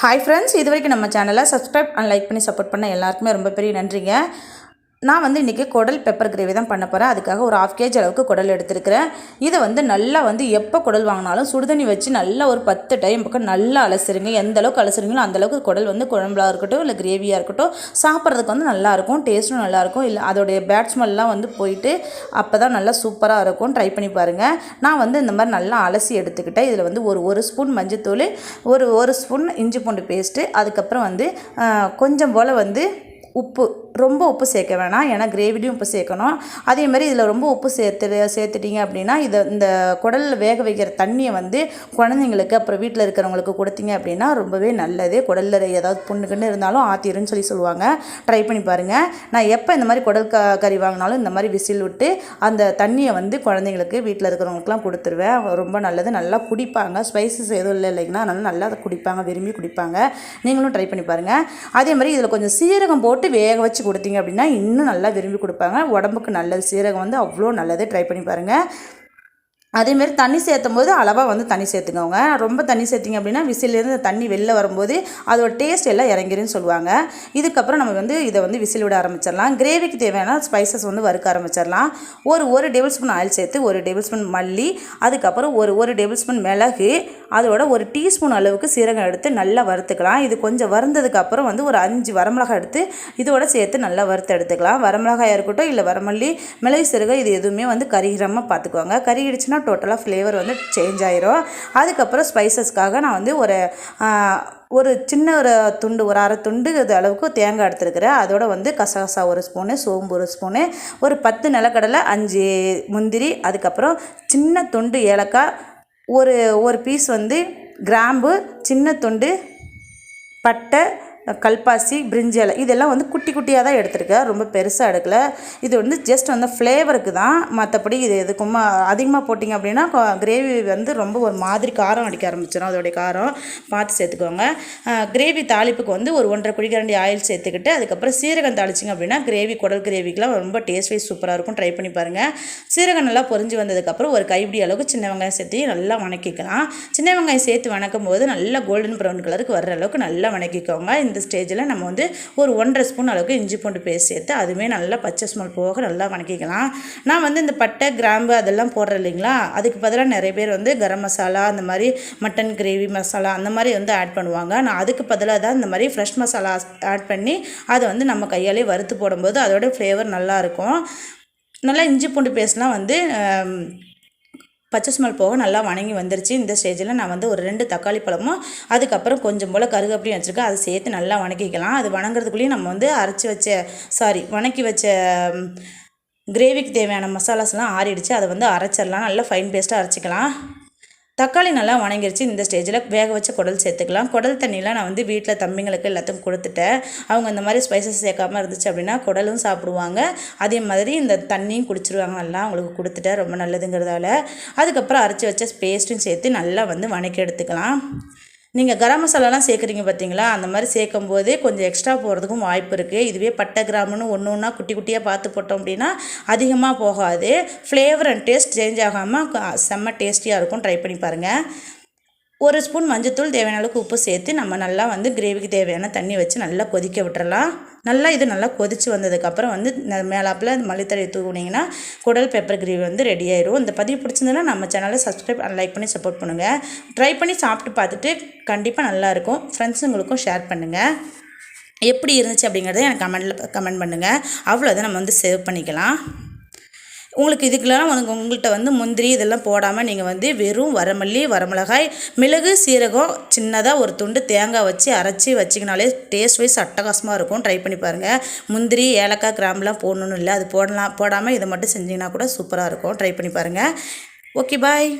Hi friends இது வரைக்கும் நம்ம சேனலை சப்ஸ்கிரைப் அண்ட் லைக் பண்ணி சப்போர்ட் பண்ண எல்லாருக்குமே ரொம்ப பெரிய நன்றிங்க. நான் வந்து இன்றைக்கி குடல் பெப்பர் கிரேவி தான் பண்ண போகிறேன் அதுக்காக ஒரு ஆஃப் கேஜி அளவுக்கு குடல் எடுத்துருக்கிறேன். இதை வந்து நல்லா வந்து எப்போ குடல் வாங்கினாலும் சுடுதண்ணி வச்சு நல்லா ஒரு பத்து டைம் பக்கம் நல்லா அலசிருங்க. எந்த அளவுக்கு அலசுறீங்களோ அந்தளவுக்கு குடல் வந்து குழம்புலா இருக்கட்டும் இல்லை கிரேவியாக இருக்கட்டும் சாப்பிட்றதுக்கு வந்து நல்லாயிருக்கும் டேஸ்ட்டும் நல்லாயிருக்கும் இல்லை அதோடைய பேட் ஸ்மெல்லாம் வந்து போயிட்டு அப்போ தான் நல்லா சூப்பராக இருக்கும். ட்ரை பண்ணி பாருங்கள் நான் வந்து இந்த மாதிரி நல்லா அலசி எடுத்துக்கிட்டேன். இதில் வந்து ஒரு ஒரு ஸ்பூன் மஞ்சத்தூள் ஒரு ஒரு ஸ்பூன் இஞ்சி பூண்டு பேஸ்ட்டு அதுக்கப்புறம் வந்து கொஞ்சம் போல் வந்து உப்பு ரொம்ப உப்பு சேர்க்க வேணாம். ஏன்னா கிரேவிலையும் உப்பு சேர்க்கணும். அதே மாதிரி இதில் ரொம்ப உப்பு சேர்த்து சேர்த்துட்டீங்க அப்படின்னா இதை இந்த குடலில் வேக வைக்கிற தண்ணியை வந்து குழந்தைங்களுக்கு அப்புறம் வீட்டில் இருக்கிறவங்களுக்கு கொடுத்தீங்க அப்படின்னா ரொம்பவே நல்லது. குடலில் ஏதாவது புண்ணுக்குன்னு இருந்தாலும் ஆத்திருன்னு சொல்லி சொல்லுவாங்க. ட்ரை பண்ணி பாருங்கள் நான் எப்போ இந்த மாதிரி குடல் க கறி வாங்கினாலும் இந்த மாதிரி விசில் விட்டு அந்த தண்ணியை வந்து குழந்தைங்களுக்கு வீட்டில் இருக்கிறவங்களுக்குலாம் கொடுத்துருவேன். ரொம்ப நல்லது. நல்லா குடிப்பாங்க. ஸ்பைசஸ் எதுவும் இல்லை இல்லைங்கன்னா அதனால நல்லா அதை குடிப்பாங்க. விரும்பி குடிப்பாங்க. நீங்களும் ட்ரை பண்ணி பாருங்கள் அதே மாதிரி இதில் கொஞ்சம் சீரகம் போட்டு வேக வச்சு கொடுத்தீங்க அப்படின்னா இன்னும் நல்லா விரும்பி கொடுப்பாங்க. உடம்புக்கு நல்லது. சீரகம் வந்து அவ்வளோ நல்லது. ட்ரை பண்ணி பாருங்கள் அதேமாரி தண்ணி சேர்த்தும் போது அளவாக வந்து தண்ணி சேர்த்துக்கோங்க. ரொம்ப தண்ணி சேர்த்திங்க அப்படின்னா விசிலேருந்து தண்ணி வெளில வரும்போது அதோட டேஸ்ட் எல்லாம் இறங்கிருன்னு சொல்லுவாங்க. இதுக்கப்புறம் நம்ம வந்து இதை வந்து விசில் விட ஆரம்பிச்சிடலாம். கிரேவிக்கு தேவையான ஸ்பைசஸ் வந்து வறுக்க ஆரம்பிச்சிடலாம். ஒரு ஒரு டேபிள் ஸ்பூன் ஆயில் சேர்த்து ஒரு டேபிள் ஸ்பூன் மல்லி அதுக்கப்புறம் ஒரு ஒரு டேபிள் ஸ்பூன் மிளகு அதோட ஒரு டீஸ்பூன் அளவுக்கு சீரகம் எடுத்து நல்லா வறுத்துக்கலாம். இது கொஞ்சம் வறுந்ததுக்கப்புறம் வந்து ஒரு அஞ்சு வரமிளகாய் எடுத்து இதோட சேர்த்து நல்லா வறுத்து எடுத்துக்கலாம். வரமிளகாயாக இருக்கட்டும் இல்லை வரமல்லி மிளகு சீரகம் இது எதுவுமே வந்து கரிகிரமாக பார்த்துக்குவாங்க கருகிடுச்சுன்னா டோட்டலாக ஃப்ளேவர் வந்து சேஞ்ச் ஆயிரும். அதுக்கப்புறம் ஸ்பைசஸ்க்காக நான் வந்து ஒரு ஒரு சின்ன ஒரு துண்டு ஒரு அரை துண்டு இது அளவுக்கு தேங்காய் எடுத்துருக்கிறேன். அதோட வந்து கசகசா ஒரு ஸ்பூனு சோம்பு ஒரு ஸ்பூனு ஒரு பத்து நிலக்கடலை அஞ்சு முந்திரி அதுக்கப்புறம் சின்ன துண்டு ஏலக்காய் ஒரு ஒரு பீஸ் வந்து கிராம்பு சின்ன துண்டு பட்டை கல்பாசி பிரிஞ்சலை இதெல்லாம் வந்து குட்டி குட்டியாக தான் எடுத்துருக்கேன். ரொம்ப பெருசாக எடுக்கல. இது வந்து ஜஸ்ட் வந்து ஃப்ளேவருக்கு தான். மற்றபடி இது எதுக்கும் அதிகமாக போட்டிங்க அப்படின்னா கிரேவி வந்து ரொம்ப ஒரு மாதிரி காரம் அடிக்க ஆரம்பிச்சிடும் அதோடைய காரம் பார்த்து சேர்த்துக்கோங்க. கிரேவி தாளிப்புக்கு வந்து ஒரு ஒன்றரை குழிக்கரண்டி ஆயில் சேர்த்துக்கிட்டு அதுக்கப்புறம் சீரகம் தாளிச்சிங்க அப்படின்னா கிரேவி குடல் கிரேவிக்கெலாம் ரொம்ப டேஸ்ட் வைஸ் சூப்பராக இருக்கும். ட்ரை பண்ணி பாருங்கள் சீரகம் நல்லா பொரிஞ்சு வந்ததுக்கப்புறம் ஒரு கைப்பிடி அளவுக்கு சின்ன வெங்காயம் சேர்த்து நல்லா வணக்கிக்கலாம். சின்ன வெங்காயம் சேர்த்து வணக்கும் போது நல்லா கோல்டன் ப்ரௌன் கலருக்கு வர்ற அளவுக்கு நல்லா வணக்கிக்கோங்க. இந்த ஸ்டேஜில் நம்ம வந்து ஒரு ஒன்றரை ஸ்பூன் அளவுக்கு இஞ்சி பூண்டு பேஸ்ட் சேர்த்து அதுவுமே நல்லா பச்சை ஸ்மெல் போக நல்லா வணக்கிக்கலாம். நான் வந்து இந்த பட்டை கிராம்பு அதெல்லாம் போடுறேன் இல்லைங்களா? அதுக்கு பதிலாக நிறைய பேர் வந்து கரம் மசாலா அந்த மாதிரி மட்டன் கிரேவி மசாலா அந்த மாதிரி வந்து ஆட் பண்ணுவாங்க. நான் அதுக்கு பதிலாக தான் இந்த மாதிரி ஃப்ரெஷ் மசாலா ஆட் பண்ணி அதை வந்து நம்ம கையாலே வறுத்து போடும்போது அதோட ஃப்ளேவர் நல்லாயிருக்கும் நல்லா இஞ்சி பூண்டு பேஸ்ட்லாம் வந்து பச்சை ஸ்மெல் போக நல்லா வணங்கி வந்துருச்சு. இந்த ஸ்டேஜில் நான் வந்து ஒரு ரெண்டு தக்காளி பழமும் அதுக்கப்புறம் கொஞ்சம் போல் கருகப்படியும் வச்சுருக்கேன். அதை சேர்த்து நல்லா வணக்கிக்கலாம். அது வணங்குறதுக்குள்ளேயும் நம்ம வந்து அரைச்சி வச்ச சாரி வணக்கி வச்ச கிரேவிக்கு தேவையான மசாலாஸ்லாம் ஆறிடுச்சு. அதை வந்து அரைச்சிடலாம். நல்லா ஃபைன் பேஸ்ட்டாக அரைச்சிக்கலாம். தக்காளி நல்லா வணங்கிருச்சு. இந்த ஸ்டேஜில் வேக வச்ச குடல் சேர்த்துக்கலாம். குடல் தண்ணிலாம் நான் வந்து வீட்டில் தம்பிங்களுக்கு எல்லாத்துக்கும் கொடுத்துட்டேன். அவங்க இந்த மாதிரி ஸ்பைசஸ் சேர்க்காம இருந்துச்சு அப்படின்னா குடலும் சாப்பிடுவாங்க. அதே மாதிரி இந்த தண்ணியும் குடிச்சிருவாங்க. நல்லா அவங்களுக்கு கொடுத்துட்டேன். ரொம்ப நல்லதுங்கிறதால. அதுக்கப்புறம் அரைச்சி வச்ச பேஸ்ட்டும் சேர்த்து நல்லா வந்து வணக்கி எடுத்துக்கலாம். நீங்கள் கரம் மசாலாலாம் சேர்க்குறீங்க பார்த்தீங்களா அந்த மாதிரி சேர்க்கும் போதே கொஞ்சம் எக்ஸ்ட்ரா போகிறதுக்கும் வாய்ப்பு இருக்குது இதுவே பட்டை கிராமுன்னு ஒன்று ஒன்றா குட்டி குட்டியாக பார்த்து போட்டோம் அப்படின்னா அதிகமாக போகாது. ஃப்ளேவர் அண்ட் டேஸ்ட் சேஞ்ச் ஆகாமல் செம்ம டேஸ்டியாக இருக்கும். ட்ரை பண்ணி பாருங்கள் ஒரு ஸ்பூன் மஞ்சத்தூள் தேவையான அளவுக்கு உப்பு சேர்த்து நம்ம நல்லா வந்து கிரேவிக்கு தேவையான தண்ணி வச்சு நல்லா கொதிக்க விட்டுறலாம். நல்லா இது நல்லா கொதிச்சு வந்ததுக்கப்புறம் வந்து ந- மேலாப்பில் மல்லித்தழை தூக்குனிங்கன்னா குடல் பெப்பர் கிரேவி வந்து ரெடி ஆயிடும் இந்த பதிவு பிடிச்சிருந்ததுன்னா நம்ம சேனலை சப்ஸ்கிரைப் அண்ட் லைக் பண்ணி சப்போர்ட் பண்ணுங்கள் ட்ரை பண்ணி சாப்பிட்டு பார்த்துட்டு கண்டிப்பாக நல்லாயிருக்கும் ஃப்ரெண்ட்ஸுங்களுக்கும் ஷேர் பண்ணுங்கள் எப்படி இருந்துச்சு அப்படிங்கிறத எனக்கு கமெண்டில் கமெண்ட் பண்ணுங்கள் அவ்வளோதான் நம்ம வந்து சேவ் பண்ணிக்கலாம். உங்களுக்கு இதுக்கெல்லாம் உங்க உங்கள்கிட்ட வந்து முந்திரி இதெல்லாம் போடாமல் நீங்கள் வந்து வெறும் வரமல்லி வரமிளகாய் மிளகு சீரகம் சின்னதாக ஒரு துண்டு தேங்காய் வச்சு அரைச்சி வச்சிங்கனாலே டேஸ்ட் வைஸ் அட்டகாசமாக இருக்கும். ட்ரை பண்ணி பாருங்கள் முந்திரி ஏலக்காய் கிராம்லாம் போடணும்னு இல்லை. அது போடலாம் போடாமல் இதை மட்டும் செஞ்சிங்கன்னா கூட சூப்பராக இருக்கும். ட்ரை பண்ணி பாருங்கள் ஓகே பாய்